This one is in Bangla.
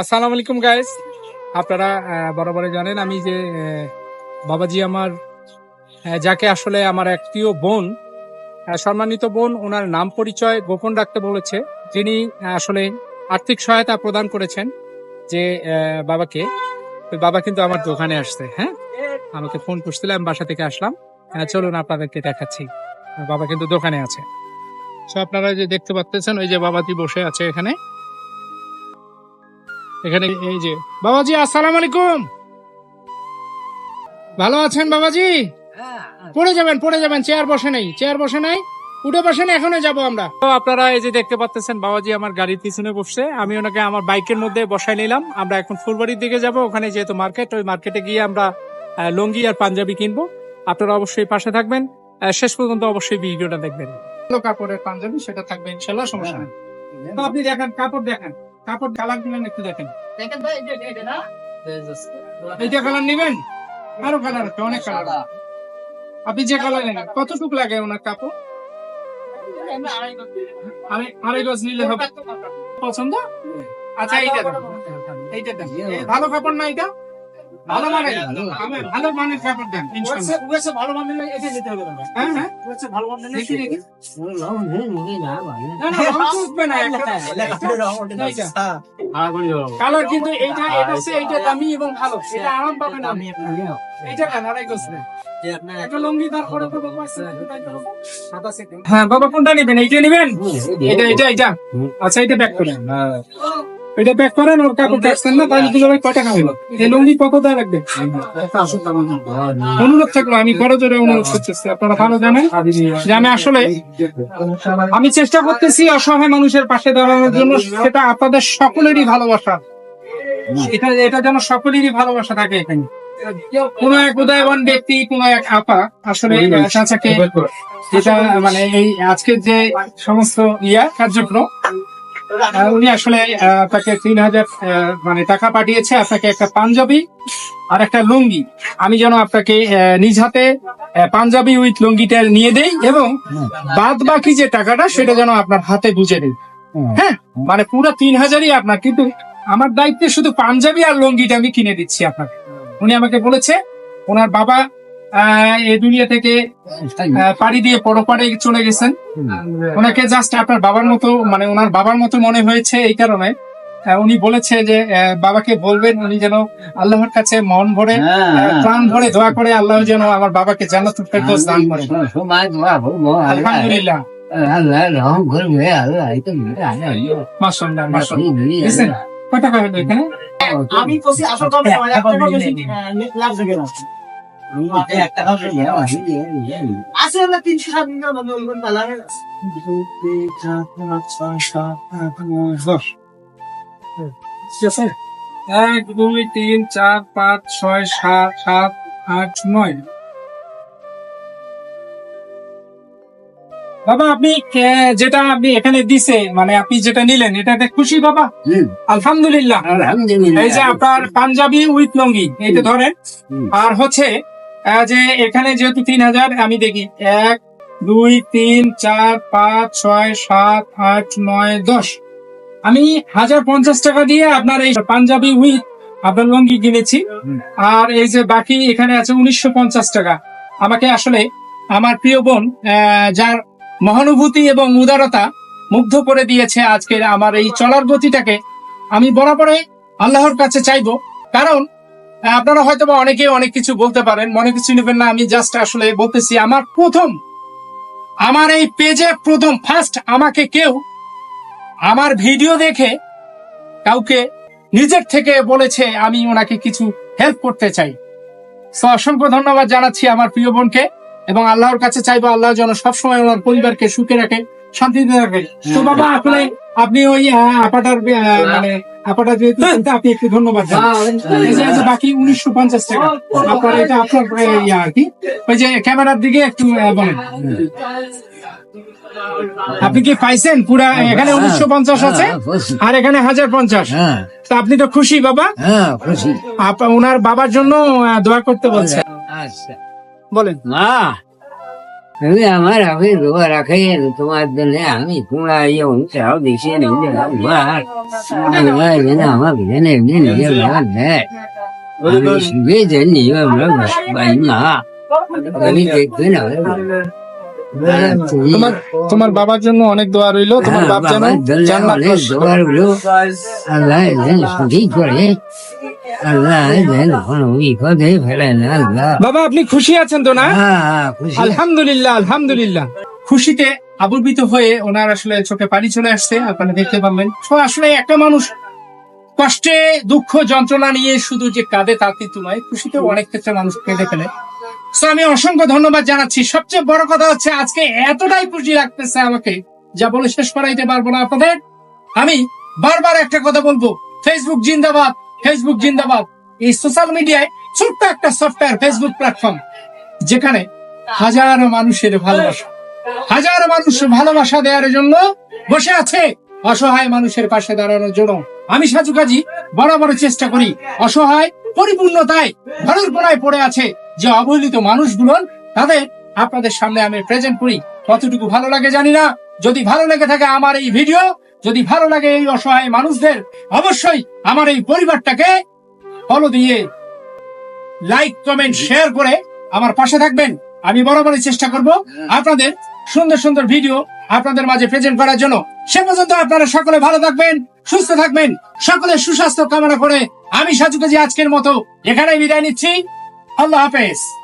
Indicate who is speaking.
Speaker 1: আসসালামু আলাইকুম গাইস আপনারা বরাবরে জানেন আমি যে বাবাজি আমার যাকে আসলে আমার একটিও বোন সম্মানিত বোন ওনার নাম পরিচয় গোপন রাখতে বলেছে যিনি আসলে আর্থিক সহায়তা প্রদান করেছেন যে বাবাকে বাবা কিন্তু আমার দোকানে আসছে হ্যাঁ আমাকে ফোন করছিলাম বাসা থেকে আসলাম চলুন আপনাদেরকে দেখাচ্ছি বাবা কিন্তু দোকানে আছে সো আপনারা যে দেখতে পাচ্ছেন ওই যে বাবাজি বসে আছে এখানে এখানে এই যে বাবাজি আসসালাম আলাইকুম ভালো আছেন বাবাজি পড়ে যাবেন পড়ে যাবেন চেয়ার বসে নাই চেয়ার বসে নাই উঠে বসেন এখনো যাব আমরা তো আপনারা এই যে দেখতে পাচ্ছেন বাবাজি আমার গাড়ির পিছনে বসছে আমি ওনাকে আমার বাইকের মধ্যে বসাই নিলাম আমরা এখন ফুলবাড়ির দিকে যাব ওখানে যেহেতু মার্কেট ওই মার্কেটে গিয়ে আমরা লঙ্গি আর পাঞ্জাবি কিনবো আপনারা অবশ্যই পাশে থাকবেন শেষ পর্যন্ত অবশ্যই ভিডিওটা দেখবেন কাপড়ের পাঞ্জাবি সেটা থাকবে ইনশাল্লাহ সমস্যা নেই আপনি দেখেন কাপড় দেখেন কাপড় কালার দিলেন একটু দেখেন কালার আরো কালার আছে অনেক কালার আপনি যে কালার নেন কতটুকু লাগে ওনার কাপড় আড়াই নিলে হবে পছন্দ আচ্ছা এইটা এইটা ভালো কাপড় না এটা ভালো মানে ভালো মানের পেপার দেন
Speaker 2: ভালো মানের এটা যেতে হবে
Speaker 1: হ্যাঁ কালার কিন্তু এটা আচ্ছা। দামি এবং আচ্ছা। হ্যাঁ, বাবা কোনটা নিবেন এইটা নিবেন এটা এটা এটা আচ্ছা এটা ব্যাক করেন এটা প্যাক করেন ওর কাপড় কাটছেন না তাহলে দুজনে কয় টাকা হলো এই লুঙ্গি কত দেয় লাগবে অনুরোধ থাকলো আমি বড় জোরে অনুরোধ করতেছি আপনারা ভালো জানেন যে আমি আসলে আমি চেষ্টা করতেছি অসহায় মানুষের পাশে দাঁড়ানোর জন্য সেটা আপনাদের সকলেরই ভালোবাসা এটা এটা যেন সকলেরই ভালোবাসা থাকে এখানে কোন এক উদয়বান ব্যক্তি কোন এক আপা আসলে চাচাকে যেটা মানে এই আজকের যে সমস্ত ইয়া কার্যক্রম উনি আসলে আপনাকে তিন হাজার মানে টাকা পাঠিয়েছে আপনাকে একটা পাঞ্জাবি আর একটা লুঙ্গি আমি যেন আপনাকে নিজ হাতে পাঞ্জাবি উইথ লুঙ্গিটা নিয়ে দেই এবং বাদ বাকি যে টাকাটা সেটা যেন আপনার হাতে বুঝে দেই হ্যাঁ।, হ্যাঁ মানে পুরো তিন হাজারই আপনার কিন্তু আমার দায়িত্বে শুধু পাঞ্জাবি আর লুঙ্গিটা আমি কিনে দিচ্ছি আপনাকে উনি আমাকে বলেছে ওনার বাবা এই দুনিয়া থেকে পাড়ি দিয়ে পরপারে চলে গেছেন ওনাকে জাস্ট আপনার বাবার মতো মানে ওনার বাবার মতো মনে হয়েছে এই কারণে উনি বলেছে যে বাবাকে বলবেন উনি যেন আল্লাহর কাছে মন ভরে হ্যাঁ। প্রাণ ভরে দোয়া করে আল্লাহ যেন আমার বাবাকে জান্নাতুল দোষ দান করে আলহামদুলিল্লাহ
Speaker 3: আল্লাহ আল্লাহ
Speaker 2: তো আমি কইছি হ্যাঁ, হ্যাঁ, লাভ জগে না
Speaker 3: এক দুই
Speaker 1: তিন চার পাঁচ ছয় সাত সাত আট নয় বাবা আপনি যেটা আপনি এখানে দিছে মানে আপনি যেটা নিলেন এটাতে খুশি বাবা আলহামদুলিল্লাহ এই যে আপনার পাঞ্জাবি উইথ লঙ্গি এটা ধরেন আর হচ্ছে যে এখানে যেহেতু তিন হাজার আমি দেখি এক দুই তিন চার পাঁচ ছয় সাত আট নয় দশ আমি হাজার পঞ্চাশ টাকা দিয়ে আপনার এই পাঞ্জাবি উইথ আপনার লঙ্গি কিনেছি আর এই যে বাকি এখানে আছে উনিশশো পঞ্চাশ টাকা আমাকে আসলে আমার প্রিয় বোন যার মহানুভূতি এবং উদারতা মুগ্ধ করে দিয়েছে আজকের আমার এই চলার গতিটাকে আমি বরাবরে আল্লাহর কাছে চাইব কারণ হ্যাঁ, আপনারা হয়তো বা অনেকে অনেক কিছু বলতে পারেন মনে কিছু নেবেন না আমি জাস্ট আসলে বলতেছি আমার প্রথম আমার এই পেজে প্রথম ফার্স্ট আমাকে কেউ আমার ভিডিও দেখে কাউকে নিজের থেকে বলেছে আমি ওনাকে কিছু হেল্প করতে চাই সো অসংখ্য ধন্যবাদ জানাচ্ছি আমার প্রিয় বোনকে এবং আল্লাহর কাছে চাইবো আল্লাহ যেন সবসময় ওনার পরিবারকে সুখে রাখে শান্তিতে রাখে হ্যাঁ, তো বাবা হ্যাঁ। আপনি আপনি ওই আপাটার মানে আপনারা যেহেতু হ্যাঁ। আপনি একটু ধন্যবাদ হ্যাঁ, বাকি উনিশশো পঞ্চাশ টাকা এটা আপনার ইয়া আর কি ওই যে ক্যামেরার দিকে একটু বলেন হ্যাঁ। আপনি কি পাইছেন পুরা এখানে উনিশশো পঞ্চাশ আছে আর এখানে হাজার পঞ্চাশ তা আপনি তো খুশি বাবা ওনার বাবার জন্য দোয়া করতে বলছেন আচ্ছা। বলেন
Speaker 3: না હવે અમારા ફેર ઉભા રાખે તમારે આમી કુણા અહીંયા હું ચાવ દેશે ને આમાં બીજાને એમને નીચે લાવા દે બે જણ નહીં બાઈમાં ગરીબ દેખતો ને હવે
Speaker 1: হ্যাঁ, তোমার বাবার জন্য অনেক দোয়া রইলো তোমার হ্যাঁ, বাপ যেন বাবা আপনি খুশি আছেন তো না হ্যাঁ, আলহামদুলিল্লাহ আলহামদুলিল্লাহ খুশিতে আবর্বিত হয়ে ওনার আসলে চোখে পানি চলে আসছে আপনারা দেখতে পাবেন আসলে একটা মানুষ কষ্টে দুঃখ যন্ত্রণা নিয়ে শুধু যে কাঁদে তাতে কিন্তু নয় খুশিতে অনেক ক্ষেত্রে মানুষ কেঁদে ফেলে সো আমি অসংখ্য ধন্যবাদ জানাচ্ছি সবচেয়ে বড় কথা হচ্ছে আজকে এতটাই খুশি লাগতেছে আমাকে যা বলে শেষ করাইতে পারবো না আপনাদের আমি বারবার একটা কথা বলবো ফেসবুক জিন্দাবাদ ফেসবুক জিন্দাবাদ এই সোশ্যাল মিডিয়ায় ছোট্ট একটা সফটওয়্যার ফেসবুক প্ল্যাটফর্ম যেখানে হাজারো মানুষের ভালোবাসা হাজারো মানুষ ভালোবাসা দেওয়ার জন্য বসে আছে অসহায় মানুষের পাশে দাঁড়ানোর জন্য আমি সাজু কাজী বরাবর চেষ্টা করি অসহায় পরিপূর্ণতায় ঘরের কোনায় পড়ে আছে যে অবহেলিত মানুষগুলো তাদের আপনাদের সামনে আমি প্রেজেন্ট করি কতটুকু ভালো লাগে জানি না যদি ভালো লাগে থাকে আমার এই ভিডিও যদি ভালো লাগে এই অসহায় মানুষদের অবশ্যই আমার এই পরিবারটাকে ফলো দিয়ে লাইক কমেন্ট শেয়ার করে আমার পাশে থাকবেন আমি বরাবরই চেষ্টা করব হ্যাঁ। আপনাদের সুন্দর সুন্দর ভিডিও আপনাদের মাঝে প্রেজেন্ট করার জন্য সে পর্যন্ত আপনারা সকলে ভালো থাকবেন সুস্থ থাকবেন সকলে সুস্বাস্থ্য কামনা করে আমি সাজুকাজি আজকের মতো এখানে বিদায় নিচ্ছি Allah Hafiz.